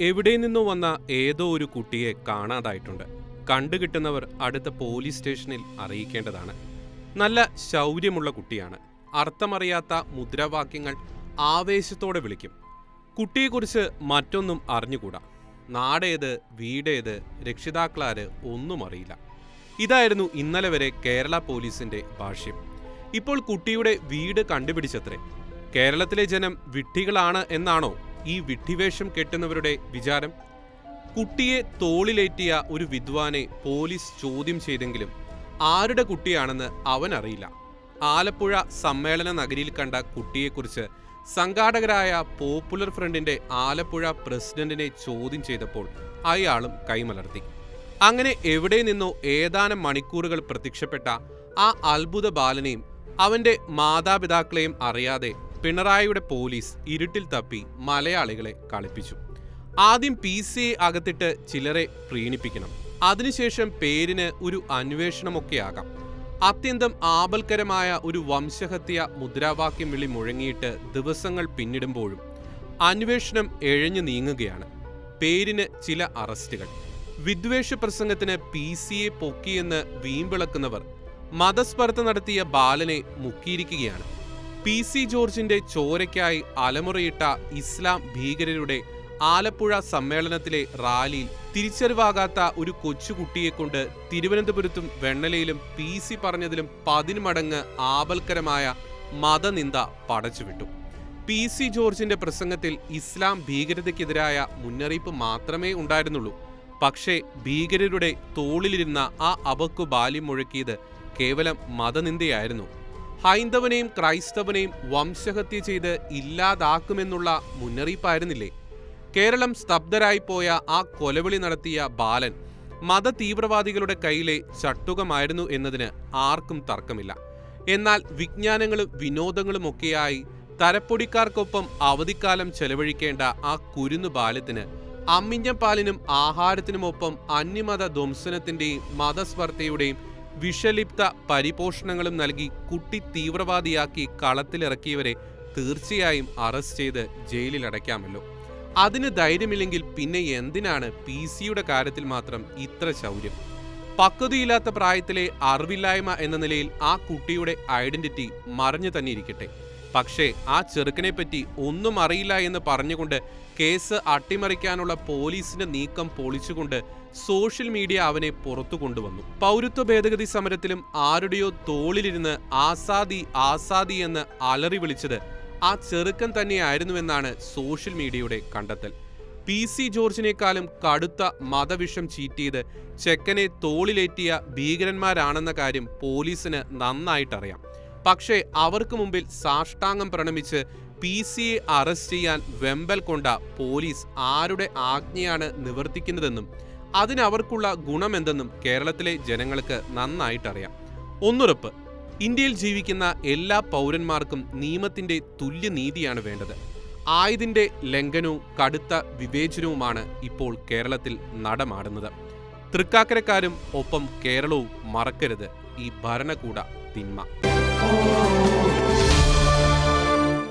എവിടെ നിന്നോ വന്ന ഏതോ ഒരു കുട്ടിയെ കാണാതായിട്ടുണ്ട്. കണ്ടുകിട്ടുന്നവർ അടുത്ത പോലീസ് സ്റ്റേഷനിൽ അറിയിക്കേണ്ടതാണ്. നല്ല ശൗര്യമുള്ള കുട്ടിയാണ്. അർത്ഥമറിയാത്ത മുദ്രാവാക്യങ്ങൾ ആവേശത്തോടെ വിളിക്കും. കുട്ടിയെക്കുറിച്ച് മറ്റൊന്നും അറിഞ്ഞുകൂടാ. നാടേത് വീടേത് രക്ഷിതാക്കളാര് ഒന്നും അറിയില്ല. ഇതായിരുന്നു ഇന്നലെ വരെ കേരള പോലീസിന്റെ ഭാഷ്യം. ഇപ്പോൾ കുട്ടിയുടെ വീട് കണ്ടുപിടിച്ചത്രേ. കേരളത്തിലെ ജനം വിഡ്ഢികളാണ് എന്നാണോ ഈ വിഡ്ഢിവേഷം കെട്ടുന്നവരുടെ വിചാരം? കുട്ടിയെ തോളിലേറ്റിയ ഒരു വിദ്വാനെ പോലീസ് ചോദ്യം ചെയ്തെങ്കിലും ആരുടെ കുട്ടിയാണെന്ന് അവൻ അറിയില്ല ആലപ്പുഴ സമ്മേളന നഗരിയിൽ കണ്ട കുട്ടിയെക്കുറിച്ച് സംഘാടകരായ പോപ്പുലർ ഫ്രണ്ടിന്റെ ആലപ്പുഴ പ്രസിഡന്റിനെ ചോദ്യം ചെയ്തപ്പോൾ അയാളും കൈമലർത്തി. അങ്ങനെ എവിടെ നിന്നോ ഏതാനും മണിക്കൂറുകൾ പ്രത്യക്ഷപ്പെട്ട ആ അത്ഭുത ബാലനെയും അവന്റെ മാതാപിതാക്കളെയും അറിയാതെ പിണറായിയുടെ പോലീസ് ഇരുട്ടിൽ തപ്പി മലയാളികളെ കളിപ്പിച്ചു. ആദ്യം പി സി എ അകത്തിട്ട് ചിലരെ പ്രീണിപ്പിക്കണം. അതിനുശേഷം പേരിന് ഒരു അന്വേഷണമൊക്കെയാകാം. അത്യന്തം ആപൽക്കരമായ ഒരു വംശഹത്യ മുദ്രാവാക്യം വിളി മുഴങ്ങിയിട്ട് ദിവസങ്ങൾ പിന്നിടുമ്പോഴും അന്വേഷണം എഴഞ്ഞു നീങ്ങുകയാണ്. പേരിന് ചില അറസ്റ്റുകൾ. വിദ്വേഷ പ്രസംഗത്തിന് പി സി എ പൊക്കിയെന്ന് വീമ്പിളക്കുന്നവർ മതസ്പർദ്ധ നടത്തിയ ബാലനെ മുക്കിയിരിക്കുകയാണ്. പി സി ജോർജിന്റെ ചോരയ്ക്കായി അലമുറയിട്ട ഇസ്ലാം ഭീകരരുടെ ആലപ്പുഴ സമ്മേളനത്തിലെ റാലിയിൽ തിരിച്ചറിവാകാത്ത ഒരു കൊച്ചുകുട്ടിയെ കൊണ്ട് തിരുവനന്തപുരത്തും വെണ്ണലയിലും പി സി പറഞ്ഞതിലും പതിന്മടങ്ങ് ആപൽക്കരമായ മതനിന്ദ പടച്ചുവിട്ടു. പി സി ജോർജിന്റെ പ്രസംഗത്തിൽ ഇസ്ലാം ഭീകരതയ്ക്കെതിരായ മുന്നറിയിപ്പ് മാത്രമേ ഉണ്ടായിരുന്നുള്ളൂ. പക്ഷേ ഭീകരരുടെ തോളിലിരുന്ന ആ അബക്കു ബാല്യം മുഴക്കിയത് കേവലം മതനിന്ദയായിരുന്നു. ഹൈന്ദവനെയും ക്രൈസ്തവനെയും വംശഹത്യ ചെയ്ത് ഇല്ലാതാക്കുമെന്നുള്ള മുന്നറിയിപ്പായിരുന്നില്ലേ? കേരളം സ്തബ്ധരായി പോയ ആ കൊലവിളി നടത്തിയ ബാലൻ മത തീവ്രവാദികളുടെ കയ്യിലെ ചട്ടുകമായിരുന്നു എന്നതിന് ആർക്കും തർക്കമില്ല. എന്നാൽ വിജ്ഞാനങ്ങളും വിനോദങ്ങളുമൊക്കെയായി തരപ്പൊടിക്കാർക്കൊപ്പം അവധിക്കാലം ചെലവഴിക്കേണ്ട ആ കുരുന്നു ബാലത്തിന് അമ്മിഞ്ഞപ്പാലിനും ആഹാരത്തിനുമൊപ്പം അന്യമത ധ്വംസനത്തിന്റെയും മതസ്പർദ്ധയുടെയും വിഷലിപ്ത പരിപോഷണങ്ങളും നൽകി കുട്ടി തീവ്രവാദിയാക്കി കളത്തിലിറക്കിയവരെ തീർച്ചയായും അറസ്റ്റ് ചെയ്ത് ജയിലിൽ അടയ്ക്കാമല്ലോ. അതിന് ധൈര്യമില്ലെങ്കിൽ പിന്നെ എന്തിനാണ് പി സിയുടെ കാര്യത്തിൽ മാത്രം ഇത്ര ശൗര്യം? പക്വതയില്ലാത്ത പ്രായത്തിലെ അറിവില്ലായ്മ എന്ന നിലയിൽ ആ കുട്ടിയുടെ ഐഡന്റിറ്റി മറിഞ്ഞു തന്നെ ഇരിക്കട്ടെ പക്ഷേ ആ ചെറുക്കനെ പറ്റി ഒന്നും അറിയില്ല എന്ന് പറഞ്ഞുകൊണ്ട് കേസ് അട്ടിമറിക്കാനുള്ള പോലീസിന്റെ നീക്കം പൊളിച്ചുകൊണ്ട് സോഷ്യൽ മീഡിയ അവനെ പുറത്തു കൊണ്ടുവന്നു. പൗരത്വ ഭേദഗതി സമരത്തിലും ആരുടെയോ തോളിലിരുന്ന് ആസാദി ആസാദി എന്ന് അലറി വിളിച്ചത് ആ ചെറുക്കൻ തന്നെയായിരുന്നുവെന്നാണ് സോഷ്യൽ മീഡിയയുടെ കണ്ടെത്തൽ. പി സി ജോർജിനേക്കാളും കടുത്ത മതവിഷം ചീറ്റിയത് ചെക്കനെ തോളിലേറ്റിയ ഭീകരന്മാരാണെന്ന കാര്യം പോലീസിന് നന്നായിട്ടറിയാം. പക്ഷേ അവർക്ക് മുമ്പിൽ സാഷ്ടാംഗം പ്രണമിച്ച് പി സിയെ അറസ്റ്റ് ചെയ്യാൻ വെമ്പൽ കൊണ്ട പോലീസ് ആരുടെ ആജ്ഞയാണ് നിവർത്തിക്കുന്നതെന്നും അതിനവർക്കുള്ള ഗുണമെന്തെന്നും കേരളത്തിലെ ജനങ്ങൾക്ക് നന്നായിട്ടറിയാം. ഒന്നുറപ്പ് ഇന്ത്യയിൽ ജീവിക്കുന്ന എല്ലാ പൗരന്മാർക്കും നിയമത്തിന്റെ തുല്യനീതിയാണ് വേണ്ടത്. ആയതിന്റെ ലംഘനവും കടുത്ത വിവേചനവുമാണ് ഇപ്പോൾ കേരളത്തിൽ നടമാടുന്നത്. തൃക്കാക്കരക്കാരും ഒപ്പം കേരളവും മറക്കരുത് ഈ ഭരണകൂട തിന്മ. oh.